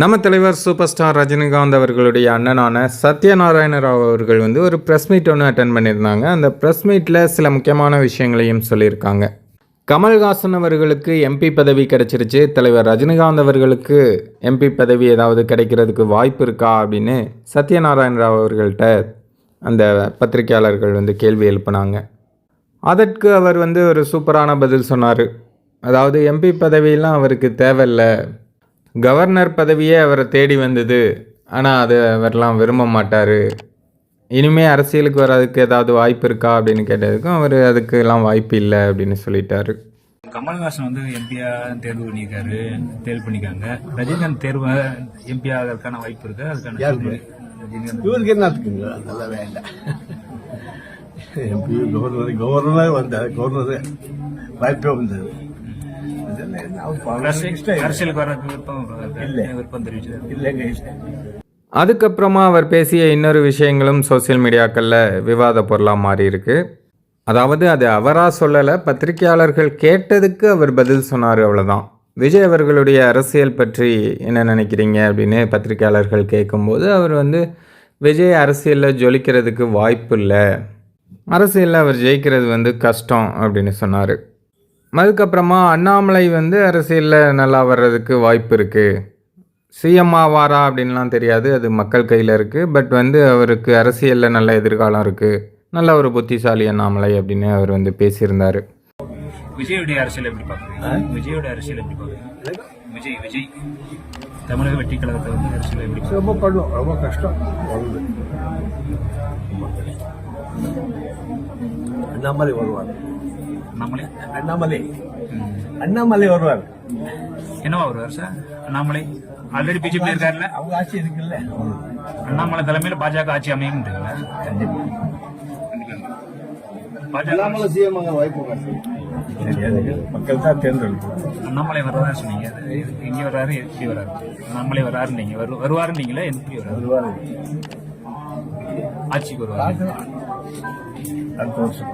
நம்ம தலைவர் super star Rajinikanth அவர்களுடைய அண்ணனான சத்யநாராயண ராவ் அவர்கள் வந்து ஒரு ப்ரெஸ் மீட் ஒன்று அட்டன் பண்ணியிருந்தாங்க. அந்த ப்ரெஸ் மீட்டில் சில முக்கியமான விஷயங்களையும் சொல்லியிருக்காங்க. கமல்ஹாசன் அவர்களுக்கு எம்பி பதவி கிடைச்சிருச்சு. தலைவர் ரஜினிகாந்த் அவர்களுக்கு எம்பி பதவி ஏதாவது கிடைக்கிறதுக்கு வாய்ப்பு இருக்கா அப்படின்னு சத்யநாராயண ராவ் அவர்கள்ட்ட அந்த பத்திரிகையாளர்கள் வந்து கேள்வி எழுப்புனாங்க. அதற்கு அவர் வந்து ஒரு சூப்பரான பதில் சொன்னார். அதாவது எம்பி பதவியெல்லாம் அவருக்கு தேவையில்லை. கவர்னர் பதவியே அவரை தேடி வந்தது. ஆனால் அது அவர்லாம் விரும்ப மாட்டார். இனிமே அரசியலுக்கு வர்றதுக்கு ஏதாவது வாய்ப்பு இருக்கா அப்படின்னு கேட்டதுக்கும் அவர் அதுக்கெல்லாம் வாய்ப்பு இல்லை அப்படின்னு சொல்லிட்டாரு. கமல்ஹாசன் வந்து எம்பியா தேர்வு பண்ணியிருக்காரு தேர்வு பண்ணிருக்காங்க ரஜினிகாந்த் தேர்வு எம்பி ஆகிறதுக்கான வாய்ப்பு இருக்கு. அதுக்கான இவருக்கு வேண்டாம் எம்பி கவர்னர் கவர்னர் வந்தார். கவர்னர் வாய்ப்பே வந்தார் அதுக்கப்புறமா அவர் பேசிய இன்னொரு விஷயங்களும் சோஷியல் மீடியாக்களில் விவாத பொருளாக மாறி இருக்கு. அதாவது அது அவராக சொல்லலை பத்திரிகையாளர்கள் கேட்டதுக்கு அவர் பதில் சொன்னார் அவ்வளோதான் விஜய் அவர்களுடைய அரசியல் பற்றி என்ன நினைக்கிறீங்க அப்படின்னு பத்திரிகையாளர்கள் கேட்கும்போது அவர் வந்து விஜய் அரசியலில் ஜொலிக்கிறதுக்கு வாய்ப்பு இல்லை. அரசியலில் அவர் ஜெயிக்கிறது வந்து கஷ்டம் அப்படின்னு சொன்னார். அதுக்கப்புறமா அண்ணாமலை வந்து அரசியலில் நல்லா வர்றதுக்கு வாய்ப்பு இருக்குது சிஎம் ஆவாரா அப்படின்லாம் தெரியாது அது மக்கள் கையில் இருக்குது பட் வந்து அவருக்கு அரசியலில் நல்ல எதிர்காலம் இருக்குது நல்ல ஒரு புத்திசாலி அண்ணாமலை அப்படின்னு அவர் வந்து பேசியிருந்தார். விஜயோடைய அரசியல் எப்படி பாக்குறீங்க விஜயோட அரசியல் எப்படி பாக்குறீங்க விஜய் விஜய். தமிழக வெற்றி கழகத்தை வந்து அரசியல் எப்படி? ரொம்ப பண்ணும். ரொம்ப கஷ்டம். அண்ணாமலை வருவார். அண்ணாமலை? அண்ணாமலை. அண்ணாமலை வருவார் என்னவா வருவார் சார் அண்ணாமலை. ஆல்ரெடி பிஜேபி இருக்காருல்ல? அவங்க ஆட்சி இருக்குல்ல அண்ணாமலை தலைமையில பாஜக ஆட்சி அமையும் பாஜக. சிஎம் வாய்ப்பு மக்கள் தான் தேர்ந்தெடுப்பாங்க அண்ணாமலை வர்றதா சொன்னீங்க அது எங்க வர்றாரு எப்படி வர்றாரு அண்ணாமலை வர்றாரு நீங்க? வரு வருவாரு நீங்களா எப்படி வர்றாரு வருவார். ஆட்சிக்கு வருவாரு. அடுத்த வருஷம்.